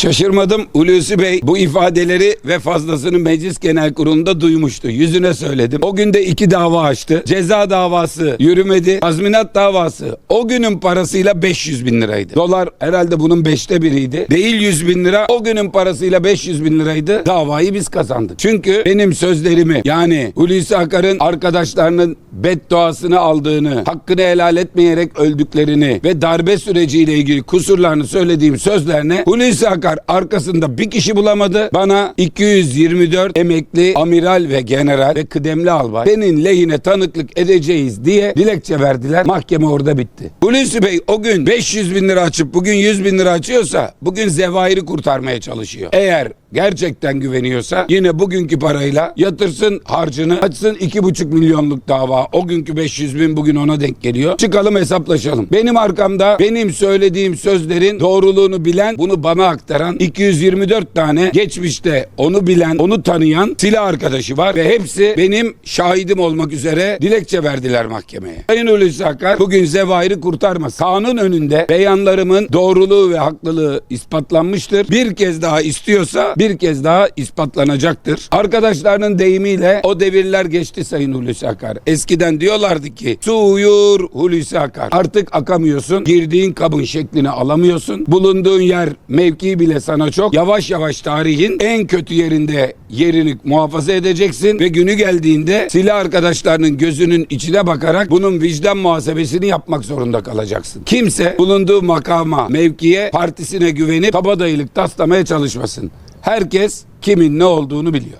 Şaşırmadım Hulusi Bey bu ifadeleri ve fazlasını Meclis Genel Kurulu'nda duymuştu. Yüzüne söyledim. O gün de iki dava açtı. Ceza davası yürümedi. Tazminat davası o günün parasıyla 500 bin liraydı. Dolar herhalde bunun beşte biriydi. Değil 100 bin lira o günün parasıyla 500 bin liraydı. Davayı biz kazandık. Çünkü benim sözlerimi yani Hulusi Akar'ın arkadaşlarının bedduasını aldığını, hakkını helal etmeyerek öldüklerini ve darbe süreciyle ilgili kusurlarını söylediğim sözlerine Hulusi Akar arkasında bir kişi bulamadı. Bana 224 emekli amiral ve general ve kıdemli albay senin lehine tanıklık edeceğiz diye dilekçe verdiler. Mahkeme orada bitti. Hulusi Bey o gün 500 bin lira açıp bugün 100 bin lira açıyorsa bugün zevahiri kurtarmaya çalışıyor. Eğer gerçekten güveniyorsa yine bugünkü parayla yatırsın harcını açsın 2,5 milyonluk dava. O günkü 500 bin bugün ona denk geliyor. Çıkalım hesaplaşalım. Benim arkamda benim söylediğim sözlerin doğruluğunu bilen bunu bana aktaran 224 tane geçmişte onu bilen onu tanıyan silah arkadaşı var ve hepsi benim şahidim olmak üzere dilekçe verdiler mahkemeye. Sayın Hulusi Akar bugün zevahiri kurtarmaz. Kanun önünde beyanlarımın doğruluğu ve haklılığı ispatlanmıştır. Bir kez daha istiyorsa bir kez daha ispatlanacaktır. Arkadaşlarının deyimiyle o devirler geçti Sayın Hulusi Akar. Eskiden diyorlardı ki su uyur Hulusi Akar. Artık akamıyorsun. Girdiğin kabın şeklini alamıyorsun. Bulunduğun yer mevki bile sana çok. Yavaş yavaş tarihin en kötü yerinde yerini muhafaza edeceksin ve günü geldiğinde silah arkadaşlarının gözünün içine bakarak bunun vicdan muhasebesini yapmak zorunda kalacaksın. Kimse bulunduğu makama, mevkiye, partisine güvenip kabadayılık taslamaya çalışmasın. Herkes kimin ne olduğunu biliyor.